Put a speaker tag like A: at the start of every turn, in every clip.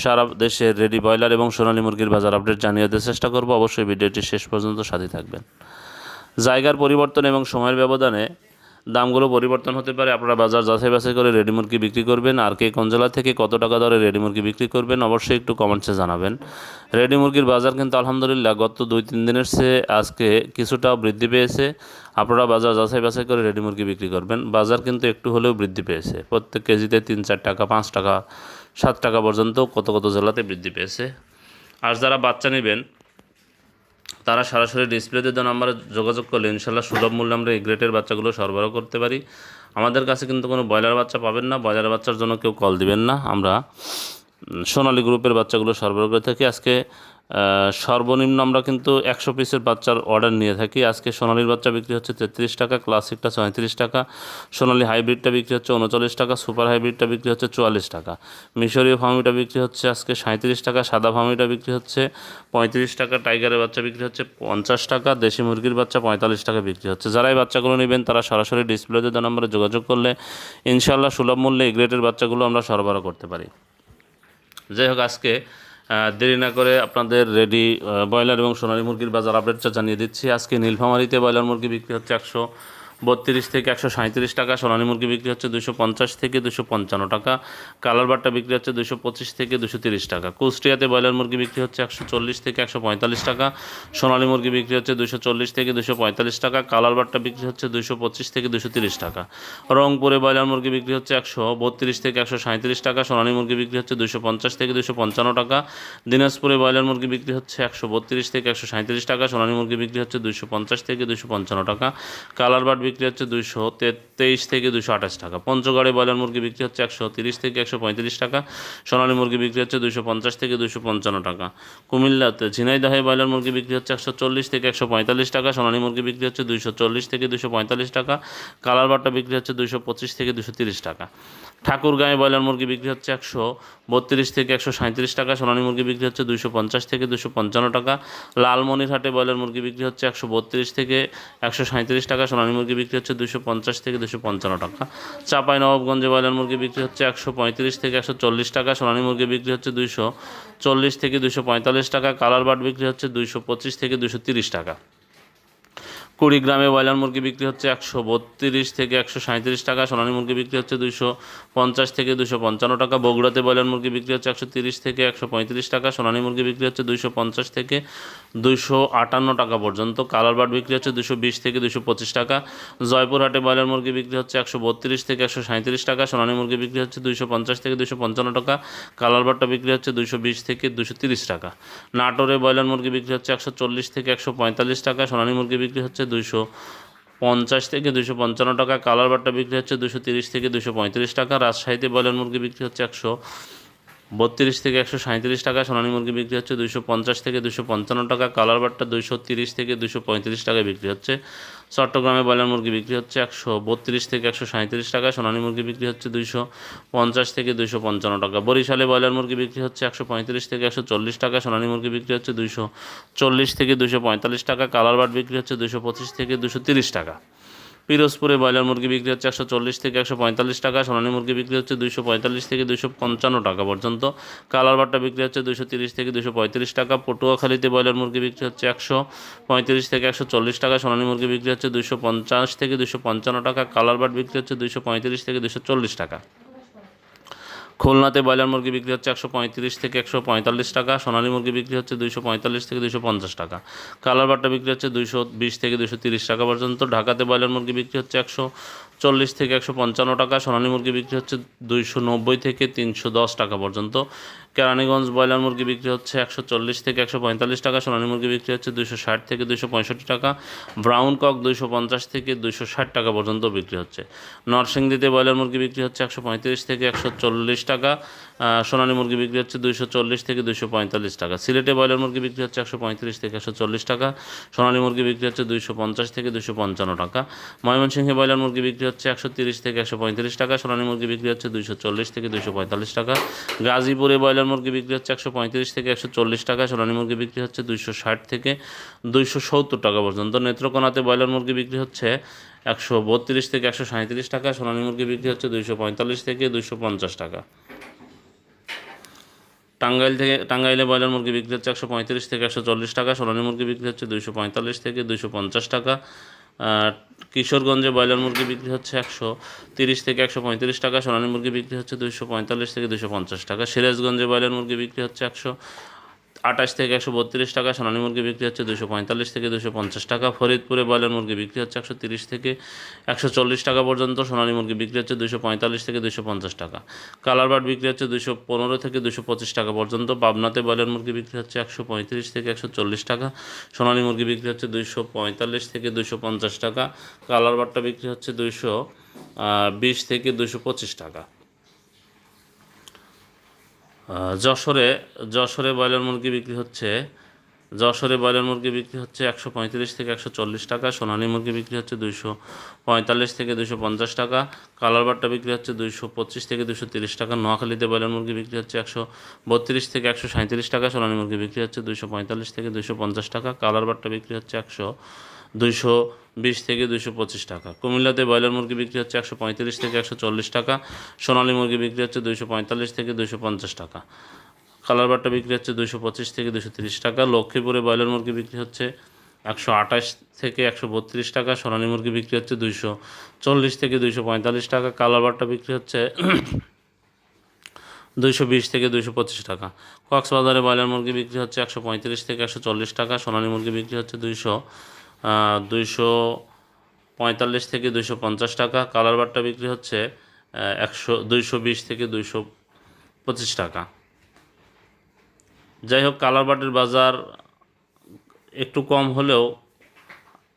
A: সারা দেশের ready broiler এবং সোনালী মুরগির বাজার আপডেট জানিয়ে দেওয়ার চেষ্টা করব। অবশ্যই ভিডিওটি শেষ পর্যন্ত সাথে থাকবেন। জায়গার পরিবর্তন এবং সময়ের ব্যবধানে দামগুলো পরিবর্তন হতে পারে। আপনারা বাজার যাচাই বাছাই করে রেডি মুরগি বিক্রি করবেন। আর কে কোন জেলা থেকে কত টাকা দরে রেডি মুরগি বিক্রি করবেন অবশ্যই একটু কমেন্টসে জানাবেন। রেডি মুরগির বাজার কিন্তু আলহামদুলিল্লাহ গত দুই, তিন দিনের চেয়ে আজকে কিছুটা বৃদ্ধি পেয়েছে। আপনারা বাজার যাচাই বাছাই করে রেডি মুরগি বিক্রি করবেন। বাজার কিন্তু একটু হলেও বৃদ্ধি পেয়েছে। প্রত্যেক কেজিতে তিন, চার টাকা, পাঁচ টাকা সাত টাকা পর্যন্ত কত কত জেলাতে বৃদ্ধি পেয়েছে। আর যারা বাচ্চা নেবেন, তারা সরাসরি ডিসপ্লেতে দেন আমরা যোগাযোগ করলে ইনশাল্লাহ সুলভ মূল্যে আমরা এই গ্রেটের বাচ্চাগুলো সরবরাহ করতে পারি। আমাদের কাছে কিন্তু কোনো ব্রয়লার বাচ্চা পাবেন না, ব্রয়লার বাচ্চার জন্য কেউ কল দিবেন না। আমরা সোনালি গ্রুপের বাচ্চাগুলো সরবরাহ করে থাকি। আজকে সর্বনিম্ন আমরা কিন্তু একশো পিসের বাচ্চার অর্ডার নিয়ে থাকি। আজকে সোনালির বাচ্চা বিক্রি হচ্ছে তেত্রিশ টাকা, ক্লাসিকটা পঁয়ত্রিশ টাকা। সোনালি হাইব্রিডটা বিক্রি হচ্ছে উনচল্লিশ টাকা, সুপার হাইব্রিডটা বিক্রি হচ্ছে চুয়াল্লিশ টাকা। মিশরীয় ফার্মিটা বিক্রি হচ্ছে আজকে সাঁত্রিশ টাকা, সাদা ফার্মিটা বিক্রি হচ্ছে পঁয়ত্রিশ টাকা, টাইগারের বাচ্চা বিক্রি হচ্ছে পঞ্চাশ টাকা, দেশি মুরগির বাচ্চা পঁয়তাল্লিশ টাকা বিক্রি হচ্ছে। যারা এই বাচ্চাগুলো নেবেন, তারা সরাসরি ডিসপ্লেতে দেওয়া নম্বরে যোগাযোগ করলে ইনশাল্লাহ সুলভ মূল্যে এই গ্রেটের বাচ্চাগুলো আমরা সরবরাহ করতে পারি। যাই হোক, আজকে দেরি না করে আপনাদের রেডি ব্রয়লার এবং সোনালী মুরগির বাজার আপডেটটা জানিয়ে দিচ্ছি। আজকে নীলফামারিতে ব্রয়লার মুরগি বিক্রি হচ্ছে একশো বত্রিশ থেকে একশো সাঁত্রিশ টাকা, সোনালী মুরগি বিক্রি হচ্ছে দুশো পঞ্চাশ থেকে দুশো পঞ্চান্ন টাকা, কালার বাট্টা বিক্রি হচ্ছে দুশো পঁচিশ থেকে দুশো তিরিশ টাকা। কুষ্টিয়াতে ব্রয়লার মুরগি বিক্রি হচ্ছে একশো চল্লিশ থেকে একশো পঁয়তাল্লিশ টাকা, সোনালী মুরগি বিক্রি হচ্ছে দুশো চল্লিশ থেকে দুশো পঁয়তাল্লিশ টাকা, কালার বাট্টা বিক্রি হচ্ছে দুশো পঁচিশ থেকে দুশো তিরিশ টাকা। রংপুরে ব্রয়লার মুরগি বিক্রি হচ্ছে একশো বত্রিশ থেকে একশো সাঁত্রিশ টাকা, সোনালী মুরগি বিক্রি হচ্ছে দুশো পঞ্চাশ থেকে দুশো পঞ্চান্ন টাকা, দিনাজপুরে ব্রয়লার মুরগি বিক্রি হচ্ছে একশো বত্রিশ থেকে একশো সাঁত্রিশ টাকা, সোনালী মুরগি বিক্রি হচ্ছে দুশো পঞ্চাশ থেকে দুশো পঞ্চান্ন টাকা, কালার বাট বিক্রি হচ্ছে দুশো তেইশ থেকে দুশো আঠাশ টাকা। পঞ্চগড়ে ব্রয়লার মুরগি বিক্রি হচ্ছে একশো তিরিশ থেকে একশো পঁয়ত্রিশ টাকা। সোনালী মুরগি বিক্রি হচ্ছে দুশো পঞ্চাশ থেকে দুশো পঞ্চান্ন টাকা। কুমিল্লাতে ঝিনাইদহে ব্রয়লার মুরগি বিক্রি হচ্ছে একশো চল্লিশ থেকে একশো পঁয়তাল্লিশ টাকা। সোনালী মুরগি বিক্রি হচ্ছে দুশো চল্লিশ থেকে দুশো পঁয়তাল্লিশ টাকা। কালার বাটা বিক্রি হচ্ছে দুশো পঁচিশ থেকে দুশো তিরিশ টাকা। ঠাকুরগাঁয়ে ব্রয়লার মুরগি বিক্রি হচ্ছে একশো বত্রিশ থেকে একশো সাঁত্রিশ টাকা, সোনালী মুরগি বিক্রি হচ্ছে দুশো পঞ্চাশ থেকে দুশো পঞ্চান্ন টাকা, লালমনিরহাটে ব্রয়লার মুরগি বিক্রি হচ্ছে একশো বত্রিশ থেকে একশো সাঁত্রিশ টাকা, সোনালী মুরগি বিক্রি হচ্ছে দুশো পঞ্চাশ থেকে দুশো পঞ্চান্ন টাকা। চাপাই নবাবগঞ্জে ব্রয়লার মুরগি বিক্রি হচ্ছে একশো পঁয়ত্রিশ থেকে একশো চল্লিশ টাকা, সোনালী মুরগি বিক্রি হচ্ছে দুশো চল্লিশ থেকে দুশো পঁয়তাল্লিশ টাকা, কালার বাট বিক্রি হচ্ছে দুশো পঁচিশ থেকে দুশো তিরিশ টাকা। কুড়িগ্রামে ব্রয়লার মুরগি বিক্রি হচ্ছে একশো বত্রিশ থেকে একশো সাঁত্রিশ টাকা সোনালী মুরগি বিক্রি হচ্ছে দুশো পঞ্চাশ থেকে দুশো পঞ্চান্ন টাকা বগুড়াতে ব্রয়লার মুরগি বিক্রি হচ্ছে একশো তিরিশ থেকে একশো পঁয়ত্রিশ টাকা সোনালী মুরগি বিক্রি হচ্ছে দুশো পঞ্চাশ থেকে দুশো আটান্ন টাকা পর্যন্ত কালার বাট বিক্রি হচ্ছে দুশো বিশ থেকে দুশো পঁচিশ টাকা জয়পুরহাটে ব্রয়লার মুরগি বিক্রি হচ্ছে একশো বত্রিশ থেকে একশো সাঁত্রিশ টাকা সোনালী মুরগি বিক্রি হচ্ছে দুশো পঞ্চাশ থেকে দুশো পঞ্চান্ন টাকা কালার বাটটা বিক্রি হচ্ছে দুশো বিশ থেকে দুশো তিরিশ টাকা নাটোরে ব্রয়লার মুরগি বিক্রি হচ্ছে একশো চল্লিশ থেকে একশো পঁয়তাল্লিশ টাকা সোনালী মুরগি বিক্রি হচ্ছে দুশো পঞ্চাশ থেকে দুশো পঞ্চান্ন টাকা। কালার বাট্টা বিক্রি হচ্ছে দুশো তিরিশ থেকে দুশো পঁয়ত্রিশ টাকা। রাজশাহীতে ব্রয়লার মুরগি বিক্রি হচ্ছে একশো বত্রিশ থেকে একশো সাঁত্রিশ টাকা। সোনালী মুরগি বিক্রি হচ্ছে দুশো পঞ্চাশ থেকে দুশো পঞ্চান্ন টাকা। কালার বাট্টা দুশো তিরিশ থেকে দুশো পঁয়ত্রিশ টাকায় বিক্রি হচ্ছে। চট্টগ্রামে ব্রয়লার মুরগি বিক্রি হচ্ছে একশো বত্রিশ থেকে একশো সাঁত্রিশ টাকা, সোনালী মুরগি বিক্রি হচ্ছে দুইশো পঞ্চাশ থেকে দুইশো পঞ্চান্ন টাকা। বরিশালে ব্রয়লার মুরগি বিক্রি হচ্ছে একশো পঁয়ত্রিশ থেকে একশো চল্লিশ টাকা, সোনালী মুরগি বিক্রি হচ্ছে দুইশো চল্লিশ থেকে দুশো পঁয়তাল্লিশ টাকা, কালার বাট বিক্রি হচ্ছে দুশো পঁচিশ থেকে দুশো তিরিশ টাকা। পিরোজপুরে ব্রয়লার মুরগি বিক্রি হচ্ছে একশো চল্লিশ থেকে একশো পঁয়তাল্লিশ টাকা, সোনালী মুরগি বিক্রি হচ্ছে দুশো পঁয়তাল্লিশ থেকে দুশো পঞ্চান্ন টাকা পর্যন্ত। কালার বাট্টা বিক্রি হচ্ছে দুশো তিরিশ থেকে দুশো পঁয়ত্রিশ টাকা। পটুয়াখালীতে ব্রয়লার মুরগি বিক্রি হচ্ছে একশো পঁয়ত্রিশ থেকে একশো চল্লিশ টাকা, সোনালী মুরগি বিক্রি হচ্ছে দুশো পঞ্চাশ থেকে দুশো পঞ্চান্ন টাকা। কালার বাট বিক্রি হচ্ছে দুশো পঁয়ত্রিশ থেকে দুশো চল্লিশ টাকা। খুলনাতে ব্রয়লার মুরগি বিক্রি হচ্ছে একশো পঁয়ত্রিশ থেকে একশো পঁয়তাল্লিশ টাকা, সোনালী মুরগি বিক্রি হচ্ছে দুইশো পঁয়তাল্লিশ থেকে দুশো পঞ্চাশ টাকা। কালার বাট্টা বিক্রি হচ্ছে দুইশো বিশ থেকে দুশো তিরিশ টাকা পর্যন্ত। ঢাকাতে ব্রয়লার মুরগি বিক্রি হচ্ছে একশো চল্লিশ থেকে একশো পঞ্চান্ন টাকা, সোনালী মুরগি বিক্রি হচ্ছে দুইশো নব্বই থেকে তিনশো দশ টাকা পর্যন্ত। কেরানীগঞ্জ ব্রয়লার মুরগি বিক্রি হচ্ছে একশো চল্লিশ থেকে একশো পঁয়তাল্লিশ টাকা, সোনালী মুরগি বিক্রি হচ্ছে দুশো ষাট থেকে দুশো পঁয়ষট্টি টাকা। ব্রাউন কক দুশো পঞ্চাশ থেকে দুশো ষাট টাকা পর্যন্ত বিক্রি হচ্ছে। নরসিংদীতে ব্রয়লার মুরগি বিক্রি হচ্ছে একশো পঁয়ত্রিশ থেকে একশো চল্লিশ টাকা। সোনালী মুরগি বিক্রি হচ্ছে দুইশো চল্লিশ থেকে দুইশো পঁয়তাল্লিশ টাকা। সিলেটে ব্রয়লার মুরগি বিক্রি হচ্ছে একশো পঁয়ত্রিশ থেকে একশো চল্লিশ টাকা। সোনালী মুরগি বিক্রি হচ্ছে দুইশো পঞ্চাশ থেকে দুইশো পঞ্চান্ন টাকা। ময়মনসিংহে ব্রয়লার মুরগি বিক্রি হচ্ছে একশো তিরিশ থেকে একশো পঁয়ত্রিশ টাকা। সোনালী মুরগি বিক্রি হচ্ছে দুইশো চল্লিশ থেকে দুইশো পঁয়তাল্লিশ টাকা। গাজীপুরে ব্রয়লার মুরগি বিক্রি হচ্ছে একশো পঁয়ত্রিশ থেকে একশো চল্লিশ টাকা। সোনালী মুরগি বিক্রি হচ্ছে দুইশো ষাট থেকে দুইশো সত্তর টাকা পর্যন্ত। নেত্রকোনাতে ব্রয়লার মুরগি বিক্রি হচ্ছে একশো বত্রিশ থেকে একশো সাঁত্রিশ টাকা। সোনালী মুরগি বিক্রি হচ্ছে দুইশো পঁয়তাল্লিশ থেকে দুইশো পঞ্চাশ টাকা। টাঙ্গাইল থেকে, টাঙ্গাইলে ব্রয়লার মুরগি বিক্রি হচ্ছে একশো পঁয়ত্রিশ থেকে একশো চল্লিশ টাকা, সোনালী মুরগি বিক্রি হচ্ছে দুইশো পঁয়তাল্লিশ থেকে দুইশো পঞ্চাশ টাকা। কিশোরগঞ্জে ব্রয়লার মুরগি বিক্রি হচ্ছে একশো তিরিশ থেকে একশো পঁয়ত্রিশ টাকা, সোনালী মুরগি বিক্রি হচ্ছে দুইশো পঁয়তাল্লিশ থেকে দুইশো পঞ্চাশ টাকা। সিরাজগঞ্জে ব্রয়লার মুরগি বিক্রি হচ্ছে একশো আঠাশ থেকে একশো বত্রিশ টাকা, সোনালী মুরগি বিক্রি হচ্ছে দুশো পঁয়তাল্লিশ থেকে দুশো পঞ্চাশ টাকা, ফরিদপুরে ব্রয়লার মুরগি বিক্রি হচ্ছে একশো তিরিশ থেকে একশো চল্লিশ টাকা পর্যন্ত, সোনালী মুরগি বিক্রি হচ্ছে দুশো পঁয়তাল্লিশ থেকে দুশো পঞ্চাশ টাকা। কালার বার্ড বিক্রি হচ্ছে দুশো পনেরো থেকে দুশো পঁচিশ টাকা পর্যন্ত, পাবনাতে ব্রয়লার মুরগি বিক্রি হচ্ছে একশো পঁয়ত্রিশ থেকে একশো চল্লিশ টাকা, সোনালী মুরগি বিক্রি হচ্ছে দুশো পঁয়তাল্লিশ থেকে দুশো পঞ্চাশ টাকা, কালার বারটা বিক্রি হচ্ছে দুশো বিশ থেকে দুশো পঁচিশ টাকা। যশোরে যশোরে ব্রয়লার মুরগি বিক্রি হচ্ছে, যশোরে ব্রয়লার মুরগি বিক্রি হচ্ছে একশো পঁয়ত্রিশ থেকে একশো চল্লিশ টাকা, সোনালী মুরগি বিক্রি হচ্ছে দুইশো পঁয়তাল্লিশ থেকে দুশো পঞ্চাশ টাকা কালার বাট্টা বিক্রি হচ্ছে দুইশো পঁচিশ থেকে দুশো তিরিশ টাকা, নোয়াখালীতে ব্রয়লার মুরগি বিক্রি হচ্ছে একশো বত্রিশ থেকে একশো সাঁত্রিশ টাকা, সোনালী মুরগি বিক্রি হচ্ছে দুইশো পঁয়তাল্লিশ থেকে দুইশো পঞ্চাশ টাকা কালার বাট্টা বিক্রি হচ্ছে একশো দুইশো বিশ থেকে দুইশো পঁচিশ টাকা। কুমিল্লাতে ব্রয়লার মুরগি বিক্রি হচ্ছে একশো পঁয়ত্রিশ থেকে একশো চল্লিশ টাকা। সোনালী মুরগি বিক্রি হচ্ছে দুইশো পঁয়তাল্লিশ থেকে দুইশো পঞ্চাশ টাকা। কালার বাট্টা বিক্রি হচ্ছে দুইশো পঁচিশ থেকে দুশো তিরিশ টাকা। লক্ষ্মীপুরে ব্রয়লার মুরগি বিক্রি হচ্ছে একশো আঠাশ থেকে একশো বত্রিশ টাকা। সোনালী মুরগি বিক্রি হচ্ছে দুইশো চল্লিশ থেকে দুইশো পঁয়তাল্লিশ টাকা। কালার বাট্টা বিক্রি হচ্ছে দুইশো বিশ থেকে দুইশো পঁচিশ টাকা। কক্সবাজারে ব্রয়লার মুরগি বিক্রি হচ্ছে একশো পঁয়ত্রিশ থেকে একশো চল্লিশ টাকা। সোনালী মুরগি বিক্রি হচ্ছে দুইশো দুইশো পঁয়তাল্লিশ থেকে দুইশো পঞ্চাশ টাকা। কালার বারটা বিক্রি হচ্ছে একশো, দুইশো বিশ থেকে দুইশো পঁচিশ টাকা। যাই হোক, কালার বাটের বাজার একটু কম হলেও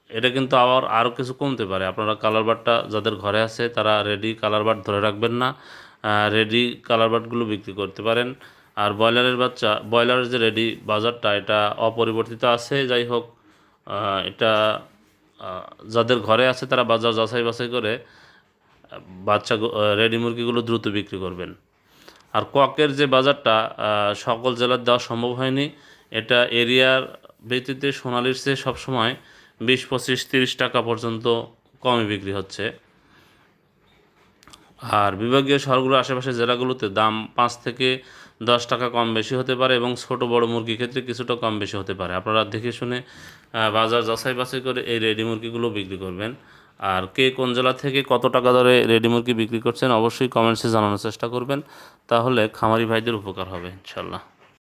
A: এটা কিন্তু আবার আরও কিছু কমতে পারে। আপনারা কালার বারটা যাদের ঘরে আছে, তারা রেডি কালার বাট ধরে রাখবেন না। রেডি কালার বাটগুলো বিক্রি করতে পারেন। আর ব্রয়লারের বাচ্চা, ব্রয়লারের যে রেডি বাজারটা, এটা অপরিবর্তিত আছে। যাই হোক এটা যাদের ঘরে আছে তারা বাজার যাচাই বাছাই করে বাচ্চা রেডি মুরগিগুলো দ্রুত বিক্রি করবেন। আর ককের যে বাজারটা সকল জেলার দেওয়া সম্ভব হয়নি। এটা এরিয়ার ভিত্তিতে সোনালির চেয়ে সবসময় বিশ, পঁচিশ, তিরিশ টাকা পর্যন্ত কমে বিক্রি হচ্ছে। আর বিভাগীয় শহরগুলোর আশেপাশে জেলাগুলোতে দাম পাঁচ থেকে দশ টাকা কম বেশি হতে পারে এবং ছোট বড় মুরগির ক্ষেত্রে কিছুটা কম বেশি হতে পারে। আপনারা দেখে শুনে বাজার যাচাই বাছাই করে এই রেডি মুরগিগুলো বিক্রি করবেন। আর কে কোন জেলা থেকে কত টাকা দরে রেডি মুরগি বিক্রি করছেন অবশ্যই কমেন্টসে জানানোর চেষ্টা করবেন। তাহলে খামারি ভাইদের উপকার হবে ইনশাল্লাহ